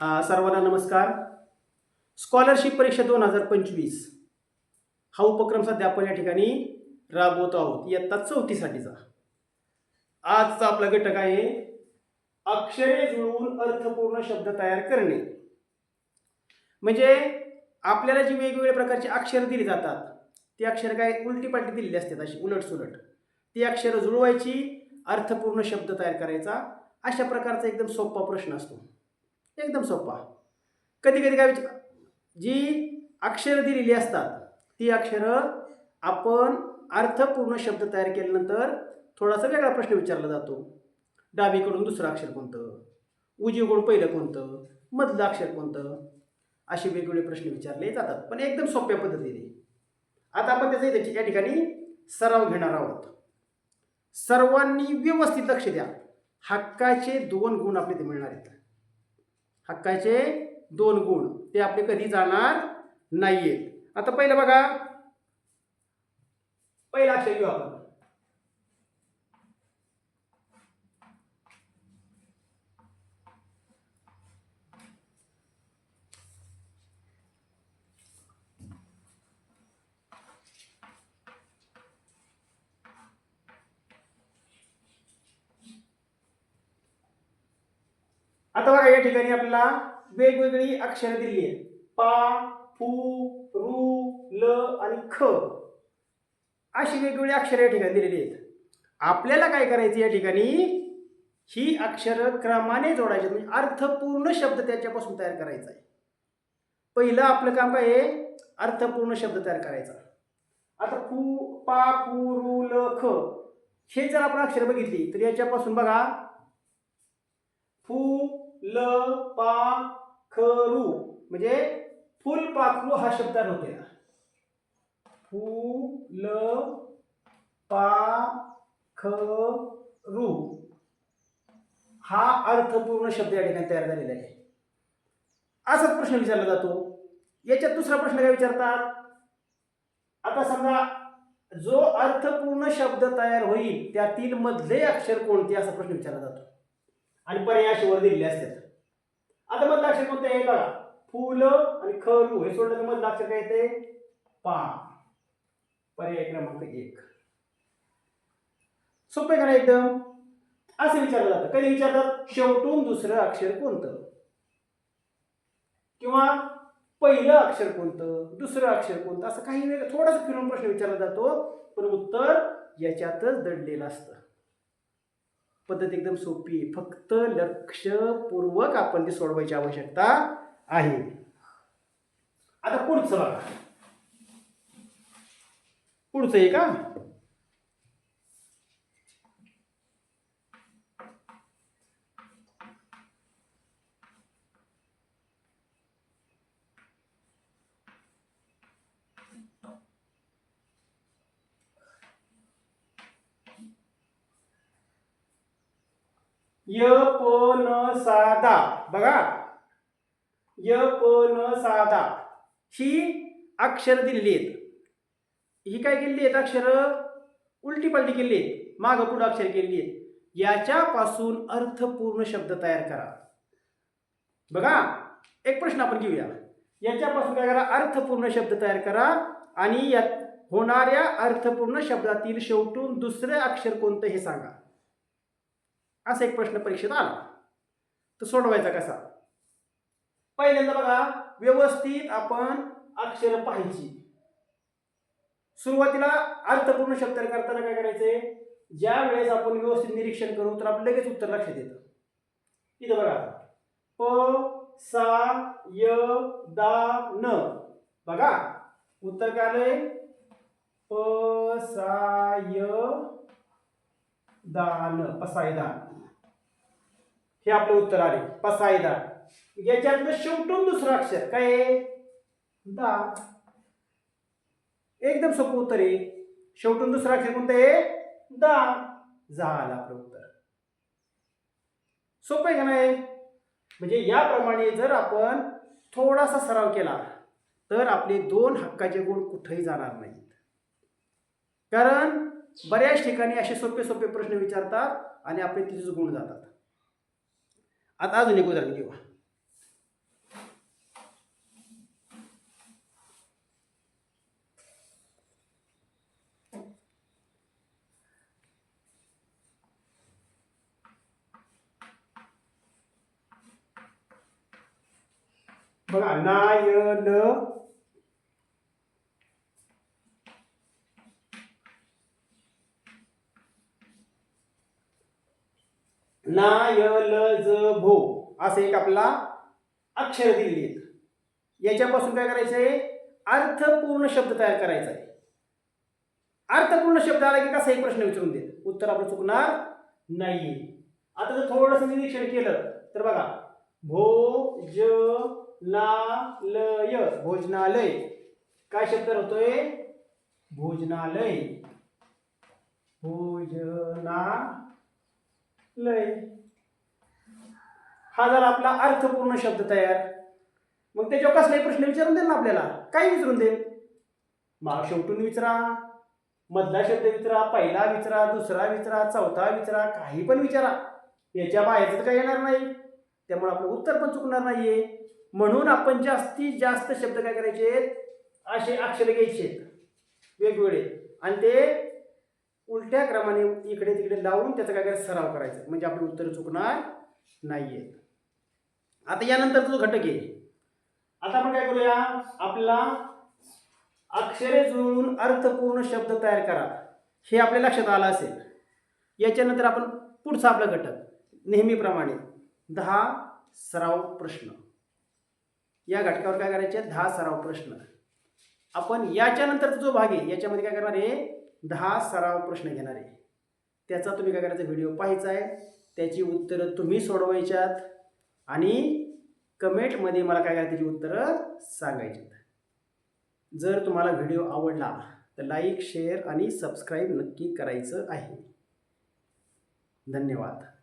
सर्वांना नमस्कार. स्कॉलरशिप परीक्षा दोन हजार पंचवीस. हा उपक्रम सध्या आपण या ठिकाणी राबवत आहोत. इयत्ता चौथीसाठीचा. आजचा आपला घटक आहे अक्षरे जुळवून अर्थपूर्ण शब्द तयार करणे. म्हणजे आपल्याला जी वेगवेगळ्या प्रकारची अक्षरं दिली जातात ती अक्षरं काय उलटी पालटी दिलेली असतात अशी उलटसुलट. ती अक्षरं जुळवायची अर्थपूर्ण शब्द तयार करायचा अशा प्रकारचा एकदम सोपा प्रश्न असतो. एकदम सोपा. कधी कधी काय विचार जी अक्षरं दिलेली असतात ती अक्षरं आपण अर्थपूर्ण शब्द तयार केल्यानंतर थोडासा वेगळा प्रश्न विचारला जातो. डावीकडून दुसरं अक्षर कोणतं? उजवीकडून पहिलं कोणतं? मधलं अक्षर कोणतं? असे वेगवेगळे प्रश्न विचारले जातात पण एकदम सोप्या पद्धतीने. आता आपण त्याचा त्याची या ठिकाणी सराव घेणार आहोत. सर्वांनी व्यवस्थित लक्ष द्या. हक्काचे दोन गुण आपले ते मिळणार आहेत. हक्काचे दोन गुण. ते आपले कधी जाणार नाहीयेत. आता पहिलं बघा. पहिलं अक्षर घेऊ आपण. आता बघा या ठिकाणी आपल्याला वेगवेगळी अक्षरं दिली आहेत. पा फू रू ल आणि ख. अशी वेगवेगळी अक्षरं या ठिकाणी दिलेली आहेत. आपल्याला काय करायचं या ठिकाणी? ही अक्षरं क्रमाने जोडायची म्हणजे अर्थपूर्ण शब्द त्याच्यापासून तयार करायचा आहे. पहिलं आपलं काम काय आहे? अर्थपूर्ण शब्द तयार करायचा. आता फू पा फू रू ल ख. हे जर आपण अक्षर बघितली तर याच्यापासून बघा फू ल पा ख रू. म्हणजे फुलपाखरू हा शब्द नव्हते. फू ल पा ख रू. हा अर्थपूर्ण शब्द या ठिकाणी तयार झालेला आहे. असाच प्रश्न विचारला जातो. याच्यात दुसरा प्रश्न काय विचारतात? आता समजा जो अर्थपूर्ण शब्द तयार होईल त्यातील मधले अक्षर कोणते? असा प्रश्न विचारला जातो. आणि पर्याय असे वर दिलेले असतात. आता मधलाक्षर अक्षर कोणते आहे? बघा. फुल आणि खरू हे सोडलं तर मधलाक्षर काय येते पा. पर्याय क्रमांक एक. सोपे करा एकदम? असं विचारलं जातं. कधी विचारतात? शेवटून दुसरं अक्षर कोणतं? किंवा पहिलं अक्षर कोणतं? दुसरं अक्षर कोणतं? असं काही वेगळं थोडासा फिरून प्रश्न विचारला जातो. पण उत्तर याच्यातच दडलेलं असतं. पद्धत एकदम सोपी आहे. फक्त लक्षपूर्वक आपण ती सोडवायची आवश्यकता आहे. आता पुढचं बघा. पुढचं आहे का? य प न साधा बघा. य प न साधा ही अक्षर दिलेली आहेत. ही काय केलेली आहेत अक्षर? उलटी पलटी केली आहेत. मागं पुढं अक्षर केलेली आहेत. याच्यापासून अर्थपूर्ण शब्द तयार करा. बघा. एक प्रश्न आपण घेऊया. याच्यापासून काय करा? अर्थपूर्ण शब्द तयार करा आणि यात होणाऱ्या अर्थपूर्ण शब्दातील शेवटून दुसरे अक्षर कोणतं हे सांगा. असा एक प्रश्न परीक्षेत आला. तर सोडवायचा कसा? पहिल्यांदा बघा व्यवस्थित आपण अक्षर पाहायची. सुरुवातीला अर्थपूर्ण शब्द करताना काय करायचंय? ज्या वेळेस आपण व्यवस्थित निरीक्षण करू तर आपलं लगेच उत्तर लक्षात येतं. इथं बघा. प सा य दा न. बघा. उत्तर काय आलंय? प सा य दान पसायदान हे आपलं उत्तर आले. पसायदा. याच्यातलं शेवटून दुसरं अक्षर. काय आहे? दा. एकदम सोपं उत्तर आहे. शेवटून दुसरं अक्षर कोणतं आहे? दा. झालं आपलं उत्तर. सोपं आहे का नाही? म्हणजे याप्रमाणे जर आपण थोडासा सराव केला तर आपले दोन हक्काचे गुण कुठेही जाणार नाहीत. कारण बऱ्याच ठिकाणी असे सोपे सोपे प्रश्न विचारतात आणि आपले तिथेच गुण जातात. at azu ni kudar ngiwa Baka na yơ nơ na yơ lơ. असं एक आपला अक्षर दिलेली आहेत. याच्यापासून काय करायचं आहे अर्थपूर्ण शब्द तयार करायचा आहे. अर्थपूर्ण शब्द आला की कसा एक प्रश्न विचारून देत. उत्तर आपलं चुकणार नाही आता जर थोडंसं निरीक्षण केलं तर बघा. भोजनालय. भोजनालय. काय शब्द होतोय? भोजनालय. भोजनालय. हा झाला आपला अर्थपूर्ण शब्द तयार मग त्याच्यावर कसलाही प्रश्न विचारून देईल ना आपल्याला. काय विचारून देईल. मग शेवटून विचारा मधला शब्द विचारा पहिला विचारा दुसरा विचारा चौथा विचारा काही पण विचारा. याच्या बाहेरचं तर काही येणार नाही. त्यामुळे आपलं उत्तर पण चुकणार नाहीये. म्हणून आपण जास्तीत जास्त शब्द काय करायचे? असे अक्षर घ्यायचे. वेगवेगळे. आणि ते उलट्या क्रमाने इकडे तिकडे लावून त्याचा काय करायचं? सराव करायचा. म्हणजे आपलं उत्तर चुकणार नाही आहेत आता यानंतर जो घटक आहे. आता आपण काय करूया? आपला अक्षरे जुळून अर्थपूर्ण शब्द तयार करा. हे आपल्या लक्षात आलं असेल. याच्यानंतर आपण पुढचा आपला घटक नेहमीप्रमाणे दहा सराव प्रश्न. या घटकावर काय करायचे? दहा सराव प्रश्न. आपण याच्यानंतरचा जो भाग आहे याच्यामध्ये काय करणार आहे? दहा सराव प्रश्न घेणार आहे. त्याचा तुम्ही काय करायचा? व्हिडिओ पाहायचा आहे. त्याची उत्तरं तुम्ही सोडवायच्यात. आणि कमेंटमध्ये मला काय करायचं त्याची उत्तरं सांगायची जर तुम्हाला व्हिडिओ आवडला तर लाईक शेअर आणि सबस्क्राईब नक्की करायचं आहे. धन्यवाद.